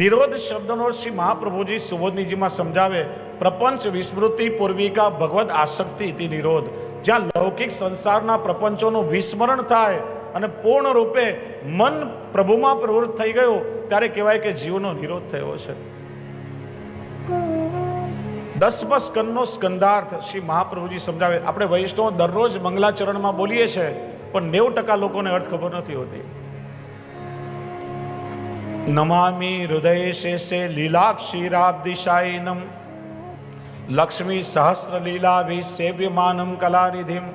નિરોધ શબ્દનો શ્રી મહાપ્રભુજી સુબોધનીજીમાં સમજાવે, પ્રપંચ વિસ્મૃતિ પૂર્વિકા ભગવદ આસક્તિ ઇતિ નિરોધ. જ્યાં લૌકિક સંસારના પ્રપંચોનું વિસ્મરણ થાય અને પૂર્ણ રૂપે મન પ્રભુમાં પ્રવૃત્ત થઈ ગયું, ત્યારે કહેવાય કે જીવનો નિરોધ થયો છે. દસમ સ્કંદનો સ્કંદાર્થ શ્રી મહાપ્રભુજી સમજાવે, આપણે વૈષ્ણવ દરરોજ મંગલાચરણમાં બોલીએ છીએ, પણ નેવું ટકા લોકોને અર્થ ખબર નથી હોતી. નમામી હૃદય શેષે લીલા ક્ષીરાબ્દિશાયનમ લક્ષ્મી સહસ્ર લીલાભિ સેવ્યમાનમ કલાનિધિમ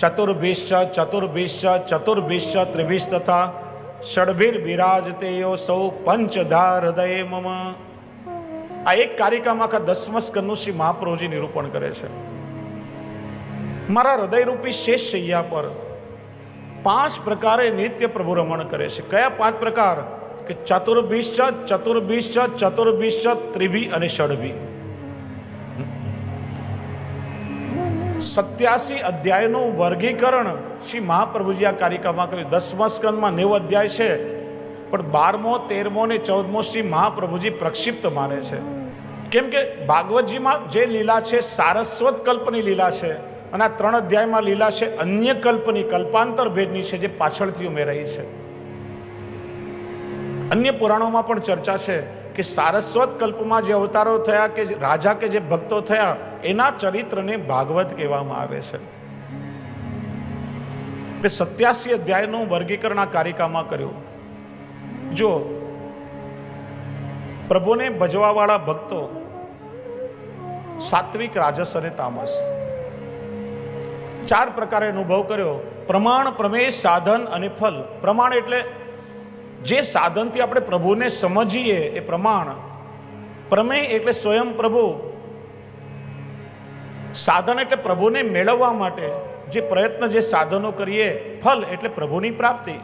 ચતુર્ભિશ્ચ ચતુર્ભિશ્ચ ચતુર્ભિશ્ચ ત્રિભિશ તથા ષડભિર વિરાજતેયો સૌ પંચધા હૃદય મમ આ એક કારિકામાં આખા દસમ સ્કંદનું શ્રી મહાપ્રભુજી નિરૂપણ કરે છે મારા હૃદયરૂપી શેષ શૈયા પર પાંચ પ્રકારે નિત્ય પ્રભુ રમણ કરે છે કયા પાંચ પ્રકાર કે ચતુર્ભિશ્ચ ચતુર્ભિશ્ચ ચતુર્ભિશ્ચ ત્રિભી અને ષડભી. સત્યાસી અધ્યાયનું વર્ગીકરણ શ્રી મહાપ્રભુજી આ કાર્યક્રમમાં કર્યું. દસમા સ્કંદમાં નેવું અધ્યાય છે. પણ બારમો, તેરમો ને ચૌદમો શ્રી મહાપ્રભુજી પ્રક્ષિપ્ત માને છે. કેમ કે ભાગવતજીમાં જે લીલા છે, સારસ્વત કલ્પની લીલા છે અને આ ત્રણ અધ્યાયમાં લીલા છે, અન્ય કલ્પની કલ્પાંતર ભેદની છે જે પાછળથી ઉમેરાઈ છે. અન્ય પુરાણોમાં પણ ચર્ચા છે કે સારસ્વત કલ્પમાં જે અવતારો થયા કે રાજા કે જે ભક્તો થયા, એના ચરિત્રને ભાગવત કહેવામાં આવે છે. એટલે સત્યાસી અધ્યાયનું વર્ગીકરણ આ કારિકામાં કર્યું. જો પ્રભુને ભજવાવાળા ભક્તો સાત્વિક રાજસ અને તામસ. ચાર પ્રકારે અનુભવ કર્યો. પ્રમાણ, પ્રમેય, સાધન અને ફલ. પ્રમાણ એટલે જે સાધનથી આપણે પ્રભુને સમજીએ એ પ્રમાણ, પ્રમેય એટલે સ્વયં પ્રભુ. સાધન એટલે પ્રભુને મેળવવા માટે જે પ્રયત્ન, જે સાધનો કરીએ ફલ એટલે પ્રભુની પ્રાપ્તિ.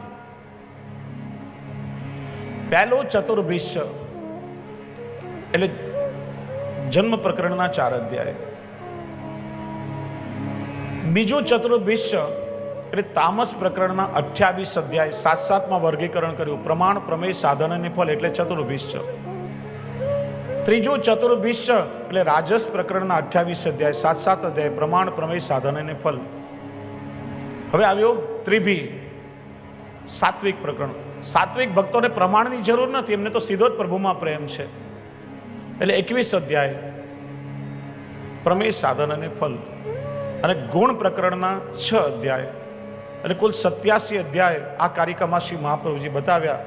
પહેલું ચતુર્ભિષ્ય એટલે જન્મ પ્રકરણના ચાર અધ્યાય. બીજું ચતુર્ભિષ્ય એટલે તામસ પ્રકરણના અઠ્યાવીસ અધ્યાય સાત સાતમાં વર્ગીકરણ કર્યું. પ્રમાણ, પ્રમેય, સાધન અને ફલ એટલે ચતુર્ભિષ્ય ત્રીજું ચતુર્ભિષ્ય એટલે રાજસ પ્રકરણના અઠ્યાવીસ અધ્યાય સાત સાત અધ્યાય પ્રમાણ, પ્રમેય, સાધન અને ફલ હવે આવ્યો ત્રિભી. સાત્વિક પ્રકરણ. સાત્વિક ભક્તોને પ્રમાણની જરૂર નથી. એમને તો સીધો જ પ્રભુમાં પ્રેમ છે. એટલે એકવીસ અધ્યાય. પ્રમેય, સાધન અને ફલ અને ગુણ પ્રકરણના છ અધ્યાય. એટલે કુલ સત્યાસી અધ્યાય આ કાર્યક્રમમાં શ્રી મહાપ્રભુજી બતાવ્યા.